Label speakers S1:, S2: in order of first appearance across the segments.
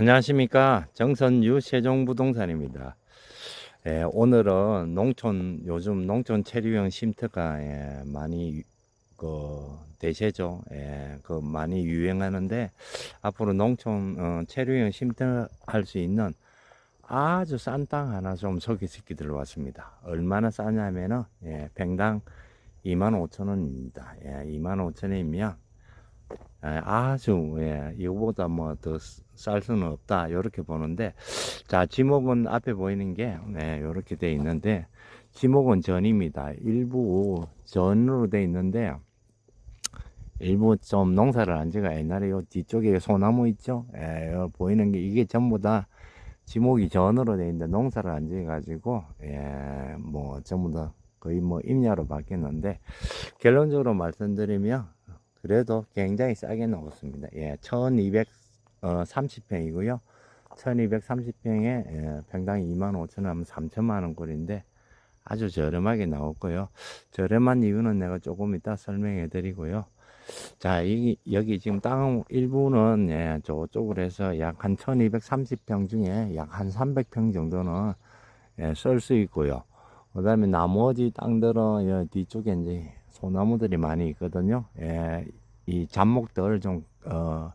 S1: 안녕하십니까 정선유 세종부동산입니다. 예, 오늘은 농촌 요즘 농촌 체류형 쉼터가 예, 많이 그 대세죠. 예, 그 많이 유행하는데 앞으로 농촌 어, 체류형 쉼터 할 수 있는 아주 싼 땅 하나 좀 소개시켜 드려왔습니다. 얼마나 싸냐면은 예, 평당 25,000원입니다. 예, 25,000원이면 예, 아주 예, 이거보다 뭐 더 쌀 수는 없다 이렇게 보는데 자 지목은 앞에 보이는 게 네, 이렇게 돼 있는데 지목은 전입니다. 일부 전으로 돼 있는데 일부 좀 농사를 안 지가 옛날에 요 뒤쪽에 소나무 있죠? 예, 요 보이는 게 이게 전부 다 지목이 전으로 돼 있는데 농사를 안 지어 가지고 예, 뭐 전부 다 거의 뭐 임야로 바뀌었는데 결론적으로 말씀드리면 그래도 굉장히 싸게 나왔습니다. 예, 1230평이고요. 1230평에 예, 평당 25,000원 하면 3천만 원 꼴인데 아주 저렴하게 나왔고요. 저렴한 이유는 내가 조금 이따 설명해 드리고요. 자, 이, 여기 지금 땅 일부는 예, 저쪽으로 해서 약 한 1230평 중에 약 한 300평 정도는 예, 쓸 수 있고요. 그 다음에 나머지 땅들은 여 뒤쪽에 이제 소나무들이 많이 있거든요. 예, 이 잡목들 좀, 어,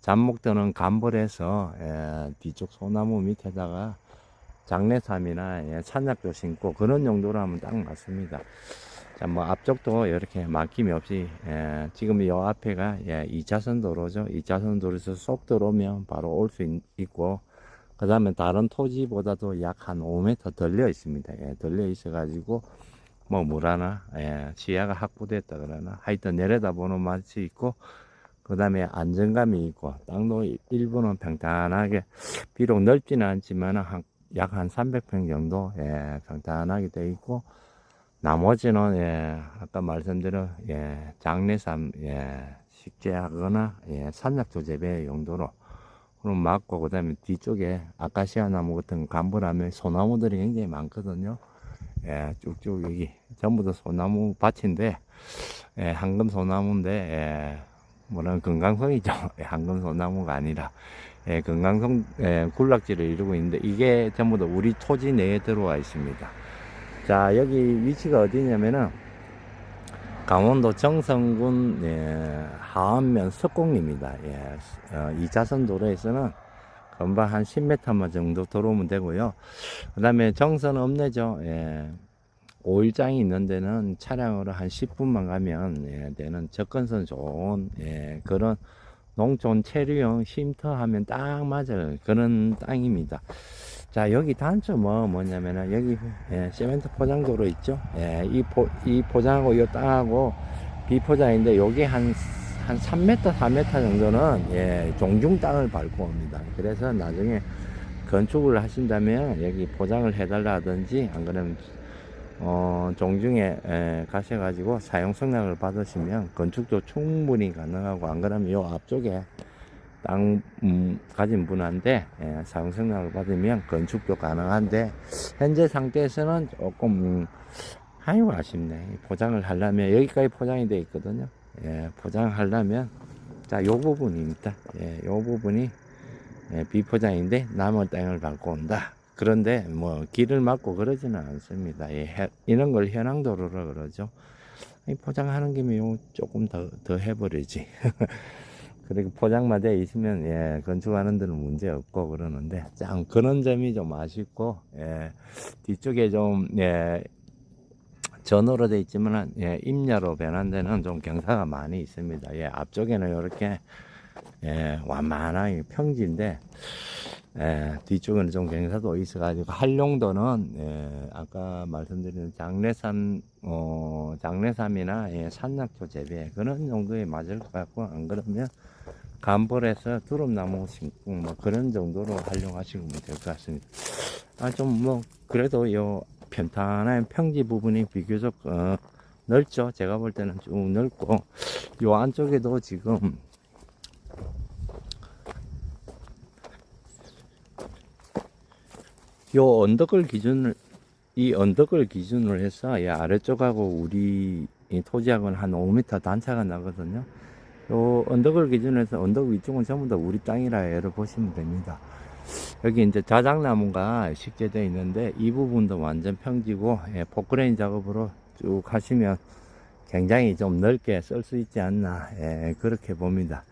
S1: 잡목들은 감벌해서, 예, 뒤쪽 소나무 밑에다가 장내삼이나 예, 찬약도 심고 그런 용도로 하면 딱 맞습니다. 자, 뭐 앞쪽도 이렇게 막힘이 없이, 예, 지금 이 앞에가 예, 2차선 도로죠. 2차선 도로에서 쏙 들어오면 바로 올 수 있고, 그 다음에 다른 토지보다도 약 한 5m 덜려 있습니다. 예, 덜려 있어 가지고, 뭐, 물 하나, 예, 시야가 확보됐다 그러나, 하여튼 내려다보는 맛이 있고, 그 다음에 안정감이 있고, 땅도 일부는 평탄하게, 비록 넓지는 않지만, 한, 약한 300평 정도, 예, 평탄하게 돼 있고, 나머지는, 예, 아까 말씀드린, 예, 장내삼, 예, 식재하거나, 예, 산약조 재배 용도로, 그럼 맞고, 그 다음에 뒤쪽에 아카시아 나무 같은 감불하면 소나무들이 굉장히 많거든요. 예, 쭉쭉 여기 전부 다 소나무 밭인데, 예, 황금 소나무인데, 예, 뭐는 건강성이죠. 예, 황금 소나무가 아니라, 예, 건강성, 예, 군락지를 이루고 있는데, 이게 전부 다 우리 토지 내에 들어와 있습니다. 자, 여기 위치가 어디냐면은, 강원도 정성군, 예, 하안면 석공입니다. 예, 어, 2차선 도로에서는 금방 한 10m만 정도 들어오면 되고요. 그 다음에 정선 읍내죠. 예. 오일장이 있는 데는 차량으로 한 10분만 가면 예, 되는 접근성 좋은 예, 그런 농촌 체류형 쉼터 하면 딱 맞을 그런 땅입니다. 자 여기 단점은 뭐냐면은 여기 예, 시멘트 포장도로 있죠. 예, 이, 포, 이 포장하고 이 땅하고 비포장인데 여기 한 한 3m, 4m 정도는 예, 종중 땅을 밟고 옵니다. 그래서 나중에 건축을 하신다면 여기 포장을 해달라 하든지 안 그러면 어, 종중에 에, 가셔가지고 사용 승낙을 받으시면 건축도 충분히 가능하고 안 그러면 요 앞쪽에 땅 음, 가진 분한테 예, 사용 승낙을 받으면 건축도 가능한데 현재 상태에서는 조금 음, 아이고 아쉽네 포장을 하려면 여기까지 포장이 되어 있거든요 예, 포장하려면 자 요 부분입니다. 예, 요 부분이 예, 비포장인데 남은 땅을 밟고 온다. 그런데 뭐 길을 막고 그러지는 않습니다. 예, 해- 이런 걸 현황도로라 그러죠. 이 포장하는 김에 요 조금 더, 더 해버리지. 그리고 포장만 돼 있으면 예, 건축하는 데는 문제 없고 그러는데 참 그런 점이 좀 아쉽고 예, 뒤쪽에 좀 예, 전으로 돼 있지만 예, 임야로 변한 데는 좀 경사가 많이 있습니다. 예, 앞쪽에는 이렇게 예, 완만하게 평지인데 예, 뒤쪽에는 좀 경사도 있어가지고 활용도는 예, 아까 말씀드린 장례삼 어, 장례삼이나 예, 산낙조 재배 그런 정도에 맞을 것 같고 안 그러면 감벌해서 두릅나무 심고 뭐 그런 정도로 활용하시면 될 것 같습니다. 아 좀 뭐 그래도 요 편탄한 평지 부분이 비교적 어, 넓죠. 제가 볼 때는 좀 넓고 요 안쪽에도 지금 요 언덕을 기준을 이 언덕을 기준으로 해서 이 아래쪽하고 우리 이 토지하고는 한 5m 단차가 나거든요. 요 언덕을 기준으로 언덕 위쪽은 전부 다 우리 땅이라 예를 보시면 됩니다. 여기 이제 자작나무가 식재되어 있는데 이 부분도 완전 평지고 예, 포크레인 작업으로 쭉 하시면 굉장히 좀 넓게 쓸 수 있지 않나 예, 그렇게 봅니다.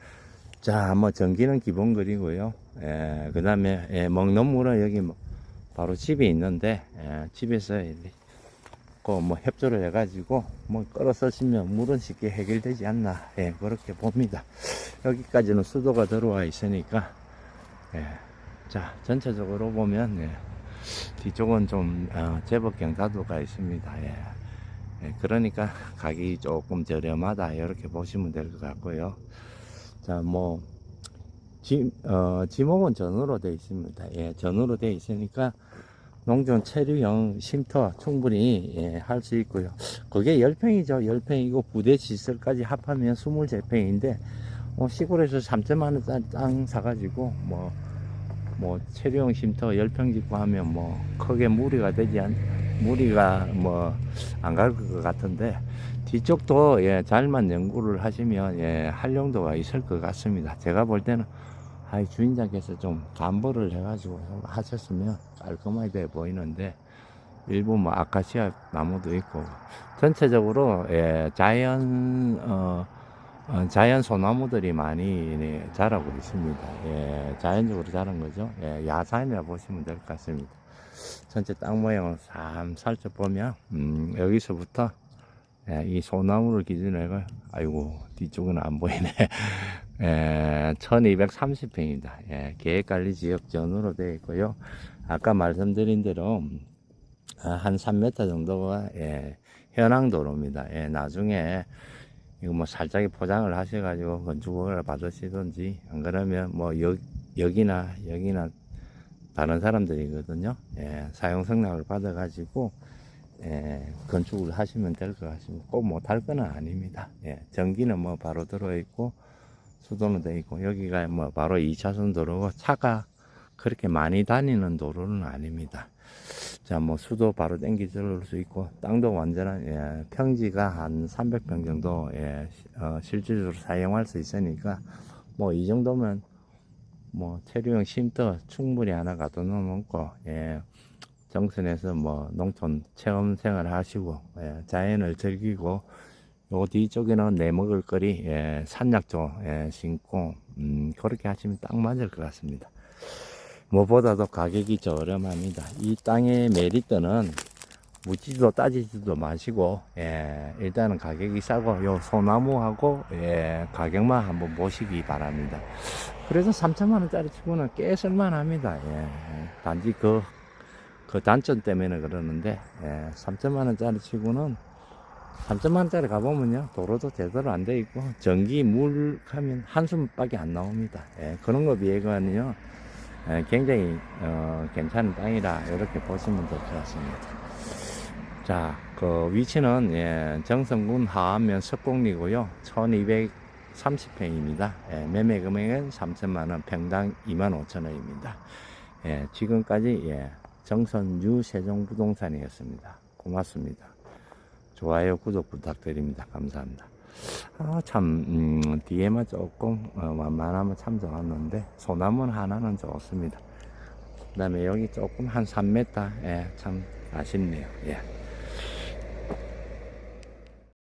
S1: 자, 뭐 전기는 기본 거리고요. 예, 그 다음에 예, 먹는 물은 여기 뭐 바로 집에 있는데 예, 집에서 그뭐 협조를 해 가지고 뭐 끌어 쓰시면 물은 쉽게 해결되지 않나 예, 그렇게 봅니다. 여기까지는 수도가 들어와 있으니까 예, 자 전체적으로 보면 예, 뒤쪽은 좀 어, 제법 경사도가 있습니다. 예. 예, 그러니까 가격이 조금 저렴하다 이렇게 보시면 될 것 같고요. 자, 뭐 지, 어, 지목은 전으로 되어 있습니다. 예, 전으로 되어 있으니까 농촌 체류형 쉼터 충분히 예, 할 수 있고요. 그게 10평이죠. 10평이고 부대 시설까지 합하면 23평인데 어, 시골에서 3천만 원짜리 땅 사가지고 뭐, 뭐 체류형 쉼터 10평 짓고 하면 뭐 크게 무리가 되지 않, 무리가 뭐 안 갈 것 같은데 뒤쪽도 예, 잘만 연구를 하시면 예, 활용도가 있을 것 같습니다. 제가 볼 때는 아이 주인장께서 좀 담보를 해가지고 좀 하셨으면 깔끔하게 돼 보이는데 일부 뭐 아카시아 나무도 있고 전체적으로 예, 자연 어, 어, 자연 소나무들이 많이 네, 자라고 있습니다. 예, 자연적으로 자란 거죠. 예, 야산이라 보시면 될 것 같습니다. 전체 땅 모양을 참 살펴보면 음, 여기서부터 예, 이 소나무를 기준으로 해가 아이고 뒤쪽은 안 보이네. 예, 1230평입니다. 예, 계획관리 지역 전으로 되어 있고요. 아까 말씀드린 대로 아, 한 3m 정도가 예, 현황도로입니다. 예, 나중에 이거 뭐 살짝이 포장을 하셔가지고 건축을 받으시든지 안 그러면 뭐 여, 여기나 여기나 다른 사람들이거든요. 예, 사용 승낙을 받아가지고 예, 건축을 하시면 될 것 같습니다. 꼭 못할 건 아닙니다. 예, 전기는 뭐 바로 들어있고 수도는 돼 있고 여기가 뭐 바로 2차선 도로고 차가 그렇게 많이 다니는 도로는 아닙니다. 자, 뭐 수도 바로 땡기 들을 수 있고 땅도 완전한 예, 평지가 한 300평 정도 예, 시- 어, 실질적으로 사용할 수 있으니까 뭐 이 정도면 뭐 체류형 쉼터 충분히 하나 가둬 놓고 예, 정선에서 뭐 농촌 체험 생활 하시고 예, 자연을 즐기고 요 뒤쪽에는 내 먹을 거리 예, 산약조 예, 심고 음, 그렇게 하시면 딱 맞을 것 같습니다. 무엇보다도 가격이 저렴합니다. 이 땅의 메리트는 묻지도 따지지도 마시고 예, 일단은 가격이 싸고 요 소나무하고 예, 가격만 한번 보시기 바랍니다. 그래서 3천만 원짜리 치고는 꽤 쓸만합니다. 예, 단지 그, 그 단점 때문에 그러는데 예, 3천만 원짜리 치고는 3천만 원짜리 가보면요 도로도 제대로 안 돼 있고 전기 물 하면 한숨밖에 안 나옵니다. 예, 그런 거 비해가는요 예, 굉장히 어, 괜찮은 땅이라 이렇게 보시면 될 것 같습니다. 자, 그 위치는 예, 정성군 하안면 석곡리고요. 1230평입니다. 예, 매매 금액은 3천만 원, 평당 2만 5천 원입니다. 예, 지금까지 예, 정선유 세종부동산이었습니다. 고맙습니다. 좋아요, 구독 부탁드립니다. 감사합니다. 아, 참, 음, 뒤에만 조금, 어, 완만하면 참 좋았는데, 소나무 하나는 좋습니다. 그 다음에 여기 조금 한 3m, 예, 참 아쉽네요. 예.